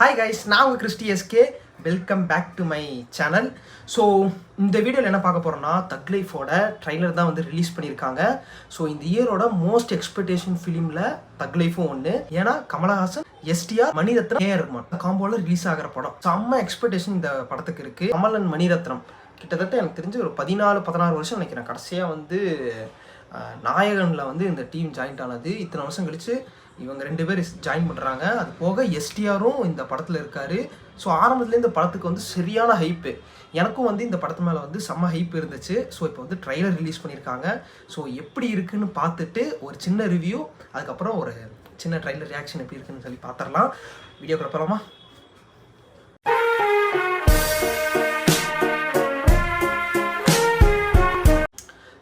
Hi guys நான் உங்கள் Christy SK welcome back to my channel so இந்த வீடியோவில் என்ன பார்க்க போகிறோம்னா தக் லைஃபோட ட்ரைலர் தான் வந்து ரிலீஸ் பண்ணியிருக்காங்க. ஸோ இந்த இயரோட மோஸ்ட் எக்ஸ்பெக்டேஷன் ஃபிலிமில் தக் லைஃபும் ஒன்று ஏன்னா கமலஹாசன் எஸ்டிஆர் மணிரத்னம் ஏஆர் ரஹ்மான் காம்போவில் ரிலீஸ் ஆகிற படம். செம்ம எக்ஸ்பெக்டேஷன் இந்த படத்துக்கு இருக்குது கமலன் மணிரத்னம். கிட்டத்தட்ட எனக்கு தெரிஞ்சு ஒரு பதினாலு பதினாறு வருஷம் நினைக்கிறேன். கடைசியாக வந்து நாயகனில் வந்து இந்த டீம் ஜாயின்ட் ஆனது. இத்தனை வருஷம் கழிச்சு இவங்க ரெண்டு பேர் ஜாயின் பண்ணுறாங்க அது போக எஸ்டிஆரும் இந்த படத்தில் இருக்காரு. ஸோ ஆரம்பத்துலேயே இந்த படத்துக்கு வந்து சரியான ஹைப்பு எனக்கும் வந்து இந்த படத்து மேலே வந்து செம்ம ஹைப் இருந்துச்சு. ஸோ இப்போ வந்து ட்ரைலர் ரிலீஸ் பண்ணியிருக்காங்க ஸோ எப்படி இருக்குன்னு பார்த்துட்டு ஒரு சின்ன ரிவ்யூ அதுக்கப்புறம் ஒரு சின்ன ட்ரைலர் ரியாக்ஷன் எப்படி இருக்குன்னு சொல்லி பார்த்துடலாம் வீடியோ போகலாமா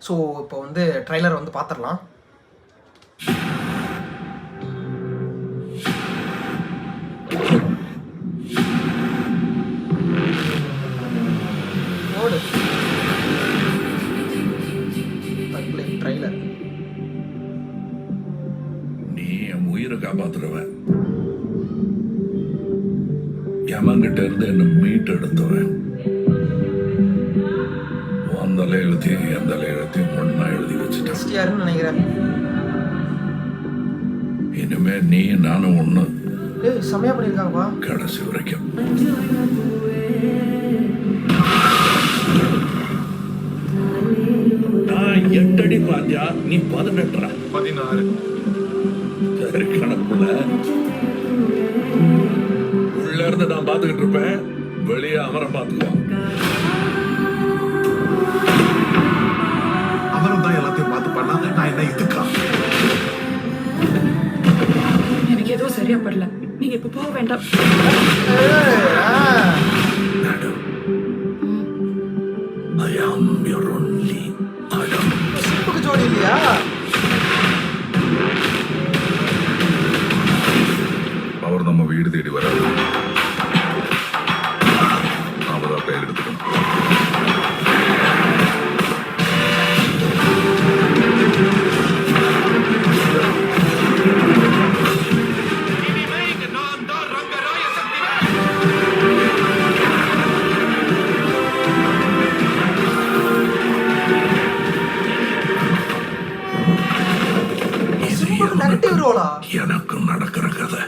ஸோ இப்போ வந்து ட்ரைலர் வந்து பார்த்துடலாம் யமன்கிட்ட இருந்து என்ன மீட் எடுத்தவன் அந்த எழுத்தையும் எந்த எழுத்தையும் ஒன்னா எழுதி வச்சுட்டேன். நினைக்கிறேன். இனிமே நீ நானும் ஒண்ணு. ஏய் செம்மையா பண்ணியிருக்காங்கப்பா. கடைசி வரைக்கும். நான் எட்டடி பாத்தியா? நீ பதினெட்டுற பதினாறு. இருந்து நான் பாத்துக்கிட்டு இருப்பேன். வெளியே அமரம் பாத்துக்குவான் அவரும் தான் எல்லாத்தையும் பார்த்து பண்ணா நான் என்ன இதுக்கா? எனக்கு எதுவும் சரியா படல. நீங்க இப்ப போக வேண்டாம். I am your only Adam. சிப்புக்கு ஜோடி இல்லையா? அவர் நம்ம வீடு தேடி வராது சிம்புக்கு நெகட்டிவ் ரோலா எனக்கு நடக்கிற கதை.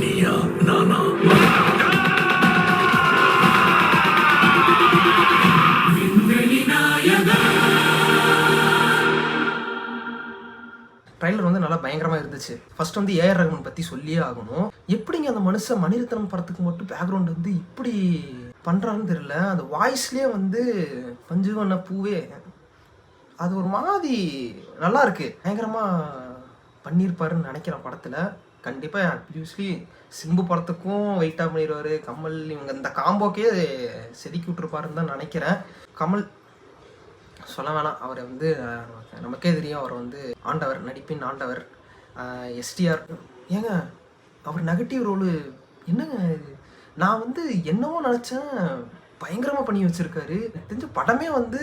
நீயா நானா? ட்ரைலர் வந்து நல்லா பயங்கரமா இருந்துச்சு. ஃபர்ஸ்ட் வந்து ஏஆர் ரஹ்மான் பத்தி சொல்லியே ஆகணும். எப்படிங்க அந்த மனுஷன் மணிரத்னம் படத்துக்கு மட்டும் பேக்ரவுண்ட் வந்து இப்படி பண்றாருன்னு தெரியல. அந்த வாய்ஸ்லயே வந்து பஞ்சு வண்ண பூவே. அது ஒரு மாதிரி நல்லா இருக்கு. பயங்கரமா பண்ணியிருப்பாருன்னு நினைக்கிறேன் படத்தில். கண்டிப்பாக அப்யூஸ்லி சிம்பு படத்துக்கும் வெயிட்டாக பண்ணிடுவாரு கமல் இவங்க இந்த காம்போக்கே செதுக்கி விட்டுருப்பாருன்னு தான் நினைக்கிறேன். கமல் சொல்ல வேணாம். அவரை வந்து நமக்கே தெரியும். அவர் வந்து ஆண்டவர் நடிப்பின் ஆண்டவர் எஸ்டிஆர் ஏங்க அவர் நெகட்டிவ் ரோலு என்னங்க இது? நான் வந்து என்னவோ நினச்சேன் பயங்கரமாக பண்ணி வச்சுருக்காரு. தெரிஞ்ச படமே வந்து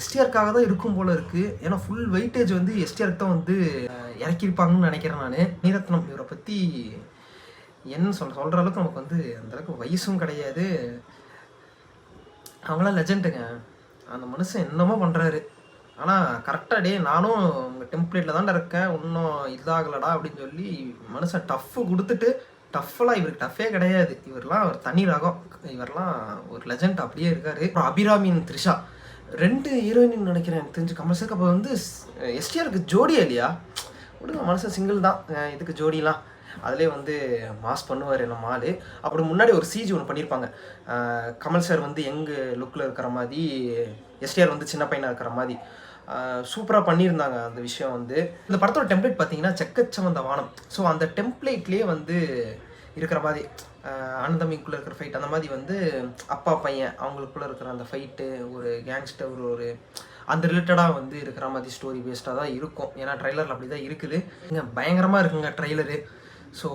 எஸ்டிஆருக்காக தான் இருக்கும் போல இருக்குது ஏன்னா ஃபுல் வெயிட்டேஜ் வந்து எஸ்டிஆருக்கு தான் வந்து இறக்கியிருப்பாங்கன்னு நினைக்கிறேன் நான். நீரத்னம் இவரை பற்றி என்ன சொல்ற சொல்கிற அளவுக்கு நமக்கு வந்து அந்தளவுக்கு வயசும் கிடையாது. அவங்களாம் லெஜண்டுங்க அந்த மனுஷன் என்னமோ பண்ணுறாரு ஆனால் கரெக்டாக டே நானும் உங்கள் டெம்ப்ளேட்டில் தான் இருக்கேன். இன்னும் இதாகலடா அப்படின்னு சொல்லி மனுஷன் டஃப்பு கொடுத்துட்டு டஃப்லாம் இவருக்கு டஃபே கிடையாது. இவர்லாம் அவர் தனி ரகம். இவர்லாம் ஒரு லெஜண்ட் அப்படியே இருக்காரு. அப்புறம் அபிராமின் த்ரிஷா. ரெண்டு ஹீரோயின் நினைக்கிறேன் எனக்கு தெரிஞ்சு கமல் சார் அப்போ வந்து எஸ்டிஆருக்கு ஜோடியா இல்லையா? விடுங்க மனசு சிங்கிள் தான். இதுக்கு ஜோடிலாம். அதிலே வந்து மாஸ் பண்ணுவார் நம்ம ஆள். அப்படி முன்னாடி ஒரு சிஜி ஒன்று பண்ணியிருப்பாங்க கமல் சார் வந்து யங் லுக்கில் இருக்கிற மாதிரி எஸ்டிஆர் வந்து சின்ன பையனாக இருக்கிற மாதிரி. சூப்பராக பண்ணியிருந்தாங்க அந்த விஷயம் வந்து. இந்த படத்தோட டெம்ப்ளேட் பார்த்தீங்கன்னா செக்கச்சவந்த வானம். ஸோ அந்த டெம்ப்ளேட்லேயே வந்து இருக்கிற மாதிரி அனந்தமிக்குள்ளே அண்ணன் இருக்கிற ஃபைட் அந்த மாதிரி வந்து அப்பா பையன் அவங்களுக்குள்ளே இருக்கிற அந்த ஃபைட்டு ஒரு கேங்ஸ்டர் ஒரு ஒரு அந்த ரிலேட்டடாக வந்து இருக்கிற மாதிரி ஸ்டோரி பேஸ்டாக தான் இருக்கும். ஏன்னா ட்ரைலரில் அப்படி தான் இருக்குது. இங்கே பயங்கரமாக இருக்குங்க ட்ரைலரு ஸோ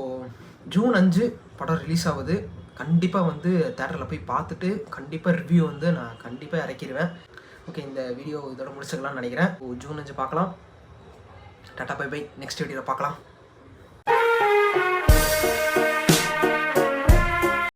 ஜூன் அஞ்சு படம் ரிலீஸ் ஆகுது. கண்டிப்பாக வந்து தேட்டரில் போய் பார்த்துட்டு கண்டிப்பாக ரிவ்யூ வந்து நான் கண்டிப்பாக இறக்கிடுவேன் ஓகே இந்த வீடியோ இதோட முடிச்சுக்கலாம்னு நினைக்கிறேன். ஜூன் அஞ்சு பார்க்கலாம். டாட்டா பை பை நெக்ஸ்ட் வீடியோவில் பார்க்கலாம்.